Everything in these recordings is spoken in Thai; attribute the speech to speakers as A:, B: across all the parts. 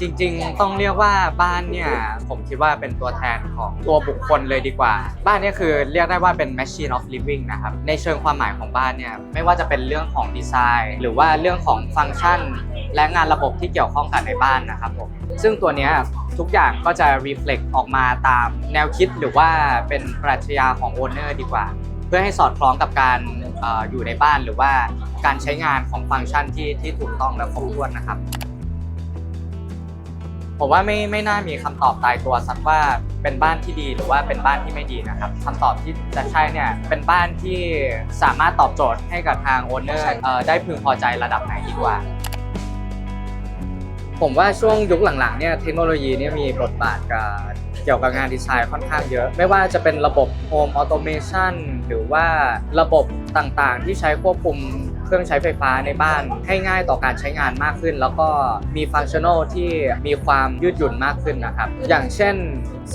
A: จริงๆ ต้องเรียกว่าบ้านเนี่ยผมคิดว่าเป็นตัวแทนของตัวบุคคลเลยดีกว่า บ้านเนี่ยคือเรียกได้ว่าเป็น machine of living นะครับ ในเชิงความหมายของบ้านเนี่ยไม่ว่าจะเป็นเรื่องของดีไซน์ หรือว่าเรื่องของฟังก์ชัน และงานระบบที่เกี่ยวข้องกันในบ้านนะครับผมซึ่งตัวเนี้ยทุกอย่างก็จะ reflect ออกมาตามแนวคิดหรือว่าเป็นปรัชญาของ owner ดีกว่า เพื่อให้สอดคล้องกับการอออยู่ในบ้านหรือว่าการใช้งานของฟังก์ชันที่ที่ถูกต้องและครบถ้วนนะครับ ผมว่าไม่ไม่น่ามีคำตอบตายตัวสักว่าเป็นบ้านที่ดีหรือว่าเป็นบ้านที่ไม่ดีนะครับคำตอบที่จะใช่เนี่ยเป็นบ้านที่สามารถตอบโจทย์ให้กับทางโอนเนอร์ได้พึงพอใจระดับไหนดีกว่า ผมว่าช่วงยุคหลังๆเนี่ยเทคโนโลยีเนี่ยมีบทบาทกับเกี่ยวกับงานดีไซน์ค่อนข้างเยอะ ไม่ว่าจะเป็นระบบโฮมออโตเมชันหรือว่าระบบต่างๆ ที่ใช้ควบคุม เครื่องใช้ไฟฟ้าในบ้านให้ง่ายต่อการใช้งานมากขึ้น แล้วก็มีฟังชั่นอลที่มีความยืดหยุ่นมากขึ้นนะครับ อย่างเช่น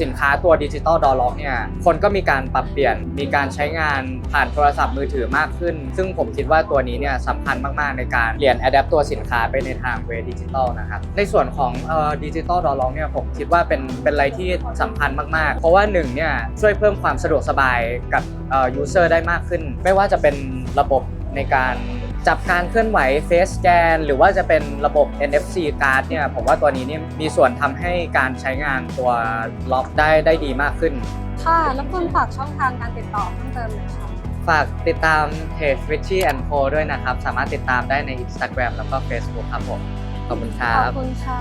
A: สินค้าตัวดิจิตอลดอลล็อกเนี่ย คนก็มีการปรับเปลี่ยน มีการใช้งานผ่านโทรศัพท์มือถือมากขึ้น ซึ่งผมคิดว่าตัวนี้เนี่ยสำคัญมากๆในการเปลี่ยนอัดแอปตัวสินค้าไปในทางเวดิจิตอลนะครับ ในส่วนของดิจิตอลดอลล็อกเนี่ยผมคิดว่าเป็นเป็นอะไรที่สำคัญมากๆ เพราะว่าหนึ่งเนี่ยช่วยเพิ่มความสะดวกสบายกับยูเซอร์ได้มากขึ้น ไม่ว่าจะเป็นระบบในการ จับการเคลื่อนไหว Face Scan หรือว่าจะเป็นระบบ NFC card เนี่ยผมว่าตัวนี้เนี่ยมีส่วนทำให้การใช้งานตัวล็อกได้ได้ดีมากขึ้น
B: ค่ะ แล้วคุณฝากช่องทางการติดต่อเพิ่มเติมหน่อยค่ะ
A: ฝากติดตามเพจ Richie and Co ด้วยนะครับ สามารถติดตามได้ใน Instagram แล้วก็ Facebook ครับผม ขอบคุณค
B: ข
A: รั
B: อบบคุณค่ะ